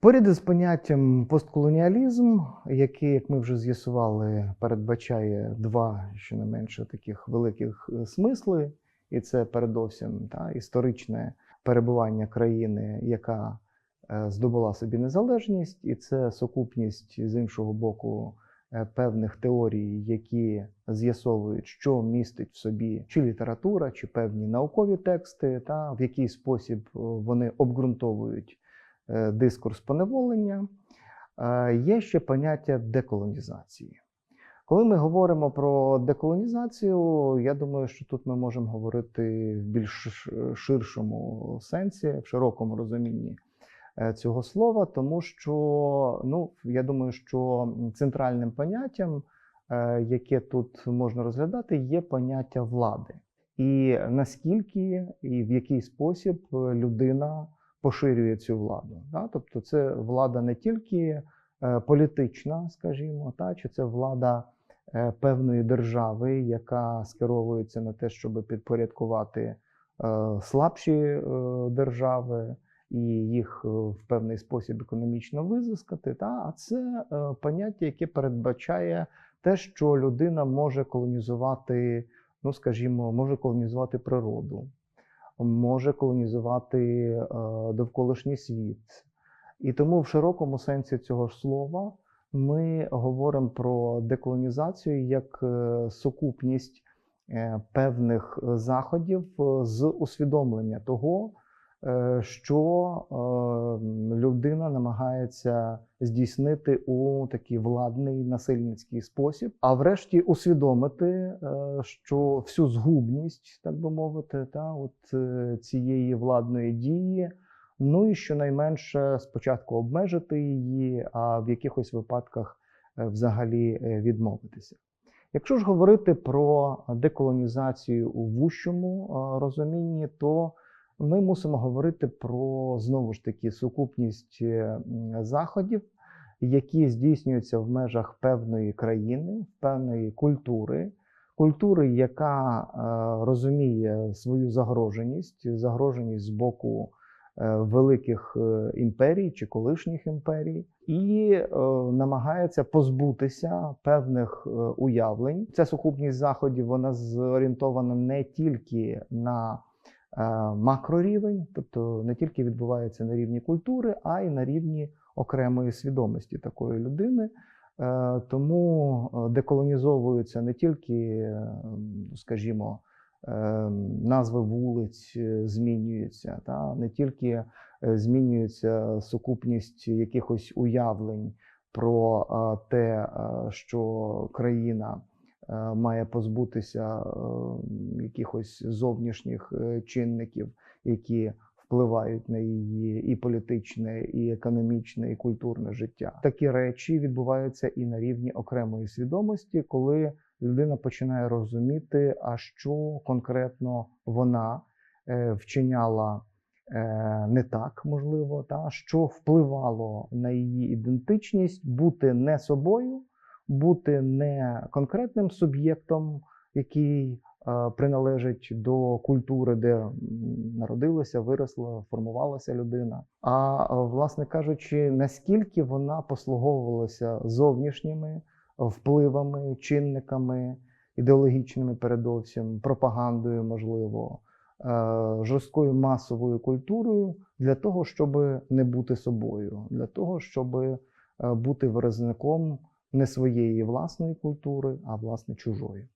Поряд із поняттям постколоніалізм, який, як ми вже з'ясували, передбачає два щонайменше таких великих е, смисли, і це передовсім та, історичне перебування країни, яка е, здобула собі незалежність, і це сукупність з іншого боку певних теорій, які з'ясовують, що містить в собі чи література, чи певні наукові тексти, та в який спосіб е, вони обґрунтовують е, дискурс поневолення. Е, Є ще поняття деколонізації. Коли ми говоримо про деколонізацію, я думаю, що тут ми можемо говорити в більш ширшому сенсі, в широкому розумінні е, цього слова, тому що ну, я думаю, що центральним поняттям, е, яке тут можна розглядати, є поняття влади. І наскільки і в який спосіб е, людина поширює цю владу. Да? Тобто, це влада не тільки е, політична, скажімо, та, чи це влада е, певної держави, яка скеровується на те, щоб підпорядкувати е, слабші е, держави і їх е, в певний спосіб економічно визискати. Та? А це е, поняття, яке передбачає те, що людина може колонізувати, ну скажімо, може колонізувати природу, може колонізувати е, довколишній світ. І тому в широкому сенсі цього ж слова ми говоримо про деколонізацію як сукупність певних заходів з усвідомлення того, що е, людина намагається здійснити у такий владний насильницький спосіб, а врешті усвідомити, е, що всю згубність, так би мовити, та от е, цієї владної дії. Ну і щонайменше спочатку обмежити її, а в якихось випадках е, взагалі е, відмовитися. Якщо ж говорити про деколонізацію у вущому е, розумінні, то ми мусимо говорити про знову ж таки сукупність е, заходів, які здійснюються в межах певної країни, певної культури, культури, яка е, розуміє свою загроженість, загроженість з боку е, великих імперій чи колишніх імперій, і намагається позбутися певних уявлень. Ця сукупність заходів вона зорієнтована не тільки на макрорівень, тобто не тільки відбувається на рівні культури, а й на рівні окремої свідомості такої людини. Е, Тому е, деколонізовуються не тільки, е, скажімо, е, назви вулиць е, змінюються, та не тільки е, змінюється сукупність якихось уявлень про е, те, е, що країна е, має позбутися е, якихось зовнішніх е, чинників, які впливають на її і політичне, і економічне, і культурне життя. Такі речі відбуваються і на рівні окремої свідомості, коли людина починає розуміти, а що конкретно вона е, вчиняла е, не так, можливо, та що впливало на її ідентичність, бути не собою, бути не конкретним суб'єктом, який е, приналежить до культури, де народилася, виросла, формувалася людина. А е, власне кажучи, наскільки вона послуговувалася зовнішніми впливами, чинниками, ідеологічними, передовсім, пропагандою, можливо, е, жорсткою масовою культурою для того, щоб не бути собою, для того, щоб бути виразником не своєї власної культури, а власне чужої.